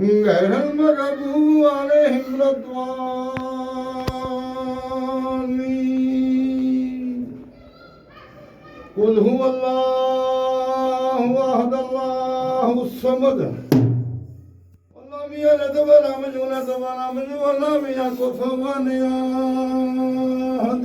غير المغضوب عليهم ولا الضالين قل هو الله احد الله الصمد. ولم يلد ولم يولد ولم ولم يكن احد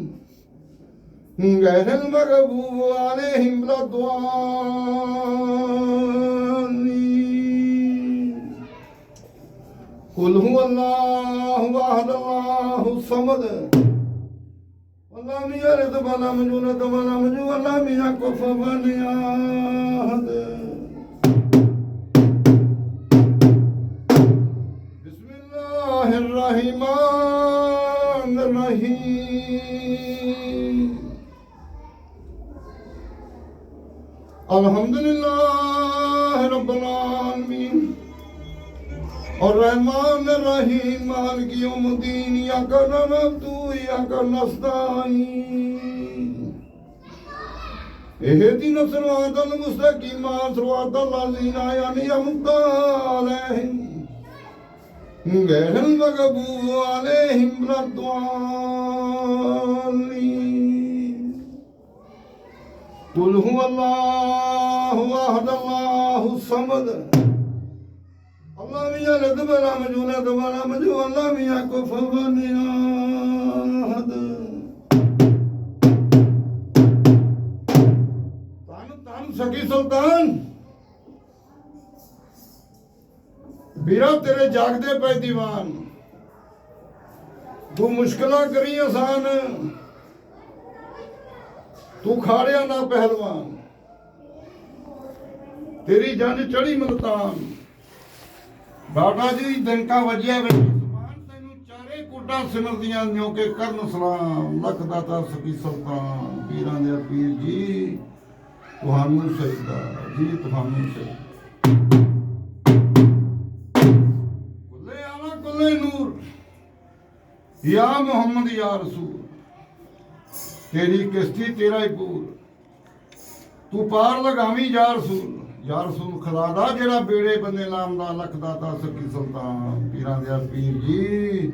غير المغضوب عليهم ولا الضالين قل هو الله احد الله الصمد ولم يلد ولم يولد ولم يولد ولم يكن كفوا احد ਅਲਹਮਦੁਲਿਲਾਹ ਰੱਬਲ ਆਲਮੀਨ। और रहमान रहीम मालिक यौमुद्दीन या कर तू या कर नस्ताईन ਇਹ ਦੀ ਨਸਰਵਾਦਨ ਮੁਸਤਕੀਮਾ ਸਰਵਾਦਨ ਲਾਜ਼ੀਨਾ ਯਾਨੀ ਅਮਤਾਲਹਿ ਗੈਰਲ ਮਗਬੂ ਅਲੈਹਿਮ ਰਦਵਾਨੀ ਕੁਲ ਹੁਵ ਅੱਲਾਹ। الله الصمد لم يلد ولم يولد ولم يولد ولم يكن كفوا احد ਤਨ ਤਨ ਸਕੀ ਸੁਲਤਾਨ ਵੀਰਾ ਤੇਰੇ ਜਾਗਦੇ ਪਏ ਦੀਵਾਨ ਤੂੰ ਮੁਸ਼ਕਲਾਂ ਕਰੀ ਆਸਾਨ ਤੂੰ ਖਾੜਿਆ ਨਾ ਪਹਿਲਵਾਨ ਤੇਰੀ ਜੰਜ ਚੜੀ ਮਲਤਾਨ। ਬਾਬਾ ਜੀ ਡੰਕਾ ਵੱਜਿਆ ਵੇ। ਸਮਾਨ ਤੈਨੂੰ ਚਾਰੇ ਕੋਟਾਂ ਸਿਮਰਦੀਆਂ ਨਿਓ ਕੇ ਕਰਨ ਸਲਾਮ। ਲੱਖ ਦਾਤਾ ਸਕੀ ਸੁਲਤਾਨ। ਪੀਰਾਂ ਦੇ ਪੀਰ ਜੀ, ਤੁਹਾਨੂੰ ਸਜਦਾ। ਜੀ, ਤੁਹਾਨੂੰ ਸਜਦਾ। ਕੁੱਲੇ ਆਲਾ ਕੁੱਲੇ ਨੂਰ। ਯਾ ਮੁਹੰਮਦ, ਯਾ ਰਸੂਲ। ਤੇਰੀ ਕਿਸ਼ਤੀ ਤੇਰਾ ਹੀ ਪੂਰ। ਤੂੰ ਪਾਰ ਲਗਾਵੀਂ, ਯਾ ਰਸੂਲ। ਯਾ ਰਸੂਲ ਖੁਦਾ ਦਾ ਜਿਹੜਾ ਬੇੜੇ ਬੰਦੇ ਨਾਮ ਦਾ ਲੱਖ ਦਾਤਾ ਸਕੀ ਸੁਲਤਾਨ, ਪੀਰਾਂ ਦੇ ਪੀਰ ਜੀ,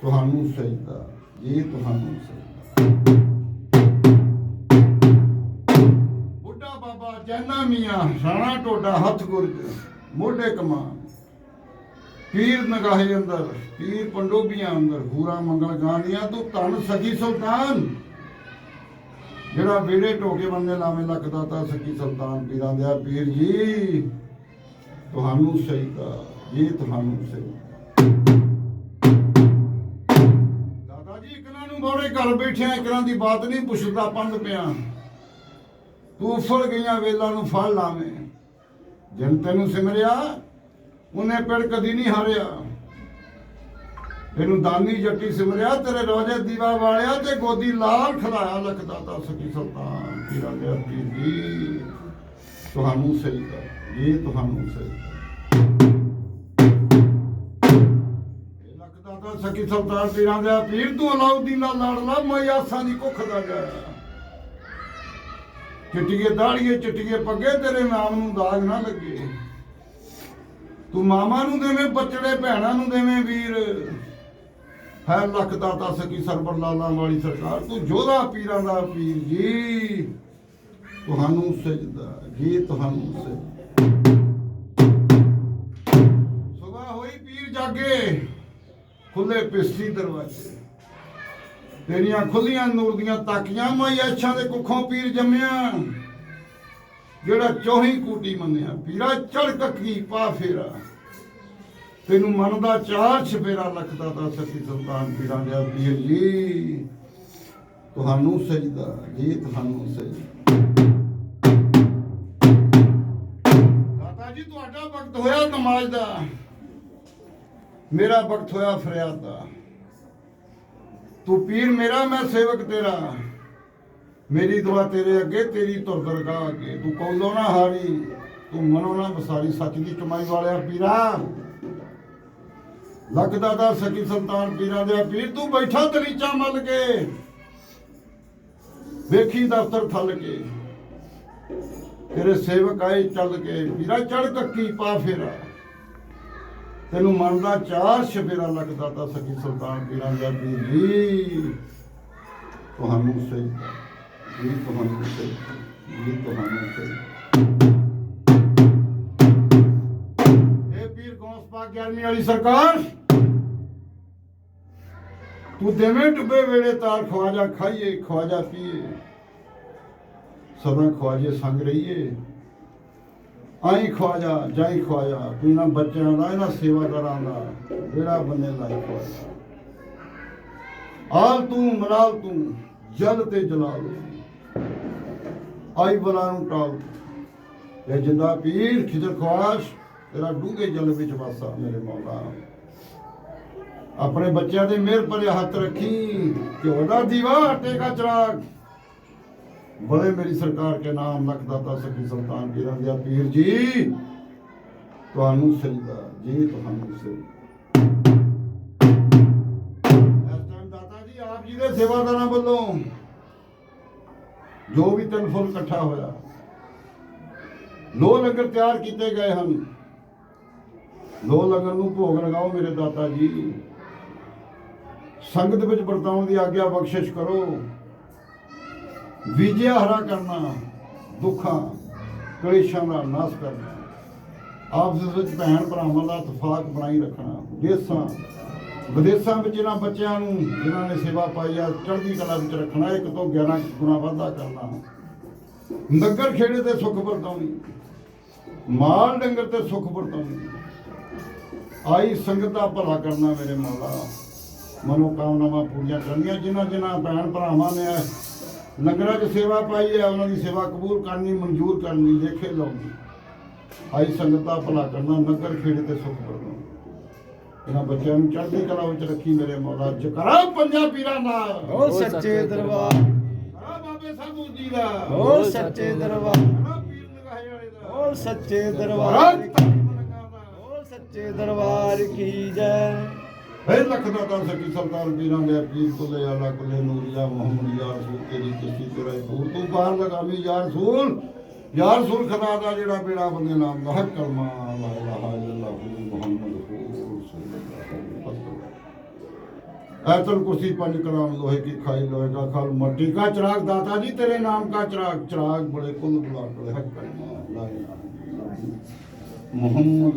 ਤੁਹਾਨੂੰ ਸਜਦਾ ਜੀ ਤੁਹਾਨੂੰ ਸਜਦਾ ਬੁੱਢਾ ਬਾਬਾ ਜੈਨਾ ਮੀਆਂ ਸਾਣਾ ਟੋਡਾ ਹੱਥ ਗੁਰਜ, ਮੋਢੇ ਕਮਾਨ। ਪੀਰ ਨਗਾਹੇ ਅੰਦਰ, ਪੀਰ ਪੰਡੋਬੀਆਂ ਅੰਦਰ ਪੂਰਾ ਮੰਗਲ ਗਾਂਦੀਆਂ ਤੂੰ ਧੰਨ ਸਖੀ ਸੁਲਤਾਨ। ਜਿਹੜਾ ਬੇੜੇ ਟੋਕੇ ਬੰਦੇ ਲਾਵੇਂ ਲੱਖ ਦਾਤਾ ਸਖੀ ਸੁਲਤਾਨ ਪੀਰਾਂ ਦੇ ਪੀਰ ਜੀ, ਤੁਹਾਨੂੰ ਸਹੀਦਾ ਜੀ ਤੁਹਾਨੂੰ ਸਹੀ। ਦਾਦਾ ਜੀ ਇਕਨਾਂ ਨੂੰ ਬੋੜੇ ਘਰ ਬੈਠਿਆ ਇਕਨਾਂ ਦੀ ਬਾਤ ਨਹੀਂ ਪੁੱਛਦਾ, ਪੰਡ ਪਿਆ। ਤੂੰ ਫੜ ਗਈਆਂ ਵੇਲਾ ਨੂੰ ਫੜ ਲਾਵੇਂ। ਜਨ ਤੈਨੂੰ ਸਿਮਰਿਆ, ਉਹਨੇ ਪਿੜ ਕਦੀ ਨਹੀਂ ਹਾਰਿਆ। ਤੈਨੂੰ ਦਾਨੀ ਜੱਟੀ ਸਿਮਰਿਆ, ਤੇਰੇ ਰੋਜੇ ਦੀਵਾ ਵਾਲਿਆ ਤੇ ਗੋਦੀ ਲਾਲ ਖਲਾਇਆ ਲਖਦਾ ਤਾ ਸਕੀ ਸੁਲਤਾਨ ਪੀਰਾਂ ਦੇ। ਜੀ ਤੁਹਾਨੂੰ ਸਹੀ ਕਰ, ਇਹ ਤੁਹਾਨੂੰ ਸਹੀ ਲਖਦਾ ਤਾ ਸਕੀ ਸੁਲਤਾਨ ਪੀਰਾਂ ਦੇ। ਪੀਰ ਤੂੰ ਅਲਾਉਦੀਨ ਦਾ ਲਾੜਲਾ ਮੈਂ ਆਸਾਂ ਦੀ ਕੁੱਖ ਦਾ ਜਾਇਆ। ਚਿੱਟੀਏ ਦਾੜੀਏ, ਚਿੱਟੀਏ ਪੱਗੇ, ਤੇਰੇ ਨਾਮ ਨੂੰ ਦਾਗ ਨਾ ਲੱਗੇ। ਤੂੰ ਮਾਮਾ ਨੂੰ ਦੇਵੇਂ, ਬੱਚੜੇ ਭੈਣਾਂ ਨੂੰ ਦੇਵੇਂ ਵੀਰ। ਹੈ ਲੱਖ ਦਾਤਾ ਸਕੀ ਸਰਬਰ ਲਾਲਾਂ ਵਾਲੀ ਸਰਕਾਰ ਤੂੰ, ਜੋਧਾ ਪੀਰਾਂ ਦਾ ਪੀਰ ਜੀ। ਤੁਹਾਨੂੰ ਸਜਦਾ ਜੀ, ਤੁਹਾਨੂੰ ਸਜਦਾ। ਜਾਗੇ, ਖੁੱਲੇ ਪਿਸਤੀ ਦਰਵਾਜ਼ੇ। ਤੇਰੀਆਂ ਖੁੱਲੀਆਂ ਨੂਰ ਦੀਆਂ ਤਾਕੀਆਂ ਮਾਈ ਅੱਛਾਂ ਦੇ ਕੁੱਖੋਂ ਪੀਰ ਜੰਮਿਆ। ਜਿਹੜਾ ਚੋਹੀ ਕੂਟੀ ਮੰਨਿਆ, ਪੀਰਾ ਚੜ ਕੱਕੀ ਪਾ ਫੇਰਾ। ਤੈਨੂੰ ਮਨ ਦਾ ਚਾਰ ਛਪੇਰਾ ਲਖਦਾ ਦਾ ਸਤੀ ਸੁਲਤਾਨ ਪੀਰਾਂ ਦੇ ਪੀਰ ਜੀ। ਤੁਹਾਨੂੰ ਸਜਦਾ, ਜੀ ਤੁਹਾਨੂੰ ਸਜਦਾ। ਦਾਤਾ ਜੀ, ਤੁਹਾਡਾ ਵਕਤ ਹੋਇਆ ਨਮਾਜ਼ ਦਾ। ਮੇਰਾ ਵਕਤ ਹੋਇਆ ਫਰਿਆਦ ਦਾ। ਤੂੰ ਪੀਰ ਮੇਰਾ, ਮੈਂ ਸੇਵਕ ਤੇਰਾ। ਮੇਰੀ ਦੁਆ ਤੇਰੇ ਅੱਗੇ, ਤੇਰੀ ਤੁਰ ਦਰਗਾਹ ਅੱਗੇ। ਤੂੰ ਕੌਲੋਂ ਨਾ ਹਾਰੀ, ਤੂੰ ਮਨੋਂ ਨਾ ਬਸਾਰੀ ਸੱਚ ਦੀ ਕਮਾਈ ਵਾਲਿਆ ਪੀਰਾ। ਲੱਗਦਾ ਦਾ ਸਕੀ ਸੰਤਾਨ ਪੀਰਾਂ ਦੇ ਪੀਰ ਤੂੰ ਬੈਠਾ ਤਰੀਚਾ ਮੱਲ ਕੇ। ਵੇਖੀ ਦਫ਼ਤਰ ਥੱਲ ਕੇ। ਤੇਰੇ ਸੇਵਕ ਆਏ ਚੱਲ ਕੇ। ਪੀਰਾ ਚੜ ਕੱਕੀ ਪਾ ਫੇਰਾ। ਤੈਨੂੰ ਮਨ ਦਾ ਚਾਰ ਸ਼ਫੇਰਾ ਲੱਗਦਾ ਤਾਂ ਸਕੀ ਸੁਲਤਾਨ ਪੀਰਾਂ ਦਾ ਪੀਰ ਜੀ ਤੁਹਾਨੂੰ ਸਹੀ। ਜੀ ਤੁਹਾਨੂੰ ਸਹੀ। ਜੀ ਤੁਹਾਨੂੰ ਸਜਦਾ 11ਵੀਂ ਵਾਲੀ ਸਰਕਾਰ। ਤੂੰ ਦੇਵੇਂ ਡੁੱਬੇ ਵੇਲੇ ਤਾਰ ਖਵਾਜਾ ਖਾਈਏ, ਖਵਾਜਾ ਪੀਏ। ਸਦਾ ਖਵਾਜੇ ਸੰਗ ਰਹੀਏ। ਆਈ ਖਵਾਜਾ, ਜਾਈ ਖਵਾਜਾ, ਤੂੰ ਇਹਨਾਂ ਬੱਚਿਆਂ ਦਾ, ਇਹਨਾਂ ਸੇਵਾਦਾਰਾਂ ਦਾ ਜਿਹੜਾ ਬੰਨੇ ਲਾਈ ਖਵਾਜਾ। ਆਲ ਤੂੰ, ਮਲਾਲ ਤੂੰ, ਜਲ ਤੇ ਜਲਾਲ ਆਈ ਬਲਾ ਨੂੰ ਟਾਲ ਇਹ ਜਿੰਦਾ ਪੀਰ ਖਿਦਰ ਖਵਾਸ਼। ਤੇਰਾ ਡੂੰਘੇ ਜਲ ਵਿੱਚ ਵਾਸਾ ਮੇਰੇ ਮੌਲਾ। ਆਪਣੇ ਬੱਚਿਆਂ ਦੇ ਮਿਹਰ ਭਰੇ ਹੱਥ ਰੱਖੀ, ਘਿਓ ਦਾ ਦੀਵਾ, ਆਟੇ ਚਰਾਗ। ਬੜੇ ਮੇਰੀ ਸਰਕਾਰ ਕੇ ਨਾਮ ਲਖ ਦਾਤਾ ਸੁਲਤਾਨ ਪੀਰਾਂ ਦੇ ਪੀਰ ਜੀ, ਤੁਹਾਨੂੰ ਸਜਦਾ ਜੀ ਤੁਹਾਨੂੰ ਸਜਦਾ ਆਪ ਜੀ ਦੇ ਸੇਵਾਦਾਰਾਂ ਵੱਲੋਂ ਜੋ ਵੀ ਤਿੰਨ ਫੁੱਲ ਇਕੱਠਾ ਹੋਇਆ ਲੋ ਲੰਗਰ ਤਿਆਰ ਕੀਤੇ ਗਏ ਹਨ। ਲੋ ਲਗਨ ਨੂੰ ਭੋਗ ਲਗਾਓ ਮੇਰੇ ਦਾਤਾ ਜੀ। ਸੰਗਤ ਵਿੱਚ ਵਰਤਾਉਣ ਦੀ ਆਗਿਆ ਬਖਸ਼ਿਸ਼ ਕਰੋ। ਵਿਜਿਆ ਹਰਾ ਕਰਨਾ, ਦੁੱਖਾਂ, ਕਲੇਸ਼ਾਂ ਦਾ ਨਾਸ਼ ਕਰਨਾ। ਆਪਸ ਵਿੱਚ ਭੈਣ ਭਰਾਵਾਂ ਦਾ ਇਤਫਾਕ ਬਣਾਈ ਰੱਖਣਾ। ਦੇਸਾਂ, ਵਿਦੇਸ਼ਾਂ ਵਿੱਚ ਇਹਨਾਂ ਬੱਚਿਆਂ ਨੂੰ, ਜਿਨ੍ਹਾਂ ਨੇ ਸੇਵਾ ਪਾਈ ਆ, ਚੜ੍ਹਦੀ ਕਲਾ ਵਿੱਚ ਰੱਖਣਾ, ਇੱਕ ਤੋਂ 11 ਗੁਣਾ ਵਾਧਾ ਕਰਨਾ। ਨਗਰ ਖੇੜੇ ਤੇ ਸੁੱਖ ਵਰਤਾਉਣੀ। ਮਾਲ ਡੰਗਰ ਤੇ ਸੁੱਖ ਵਰਤਾਉਣੀ। ਆਈ ਸੰਗਤ ਦਾ ਭਲਾ ਕਰਨਾ ਮੇਰੇ ਮੌਲਾ ਮਨੋ ਕਾਮਨਾਵਾਂ ਪੂਰੀਆਂ ਕਰਨੀਆਂ ਜਿਨ੍ਹਾਂ ਜਿਨ੍ਹਾਂ ਭੈਣ ਭਰਾਵਾਂ ਨੇ ਲੰਗਰਾਂ 'ਚ ਸੇਵਾ ਪਾਈ ਹੈ ਉਹਨਾਂ ਦੀ ਸੇਵਾ ਕਬੂਲ ਕਰਨੀ ਮਨਜ਼ੂਰ ਕਰਨੀ ਲੇਖੇ ਲਾਉਣੀ ਆਈ ਸੰਗਤ ਦਾ ਭਲਾ ਕਰਨਾ ਨਗਰ ਖੇੜੇ ਤੇ ਸੁੱਖ ਵਰਤਾਉਣਾ ਇਹਨਾਂ ਬੱਚਿਆਂ ਨੂੰ ਚੜ੍ਹਦੀ ਕਲਾ ਵਿੱਚ ਰੱਖੀ ਮੇਰੇ ਮੌਲਾ ਜਕਰਾ ਪੰਜਾ ਪੀਰਾਂ ਦਾ। ਓ ਸੱਚੇ ਦਰਬਾਰ ਕਰਾ ਬਾਬੇ ਸਾਧੂ ਜੀ ਦਾ। ਓ ਸੱਚੇ ਦਰਬਾਰ ਕਰਾ ਪੀਰ ਨਗਾਹੇ ਵਾਲੇ ਦਾ। ਓ ਸੱਚੇ ਦਰਬਾਰ ਸੱਚੇ ਦਰਬਾਰ ਕੀ ਜੈ। ਹੈ ਲਖਦਾ ਕਰ ਸਕੀ ਸਰਦਾਰ ਪੀਰਾਂ ਦੇ ਪੀਰ ਕੁੱਲੇ ਆਲਾ ਕੁੱਲੇ ਨੂਰੀਆ, ਮੁਹੰਮਦ ਯਾਰ ਸੂਲ, ਤੇਰੀ ਤਸੀ ਤੁਰੇ ਦੂਰ ਤੋਂ ਬਾਹਰ ਲਗਾਵੀ ਯਾਰ ਸੂਲ। ਯਾਰ ਸੂਲ ਖੁਦਾ ਦਾ ਜਿਹੜਾ ਬੇੜਾ ਬੰਦੇ ਨਾਮ ਦਾ ਹੱਕ ਕਲਮਾ ਲਾ ਇਲਾਹਾ ਇਲlallah ਮੁਹੰਮਦ ऐतल कुर्सी पंच कराम लोहे की खाई लोहे का खाल मट्टी का चिराग दाता जी तेरे नाम का चिराग चिराग बड़े कुल बुला बड़े हक करमा মোহাম্মদ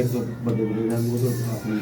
একদম বদলে বদলে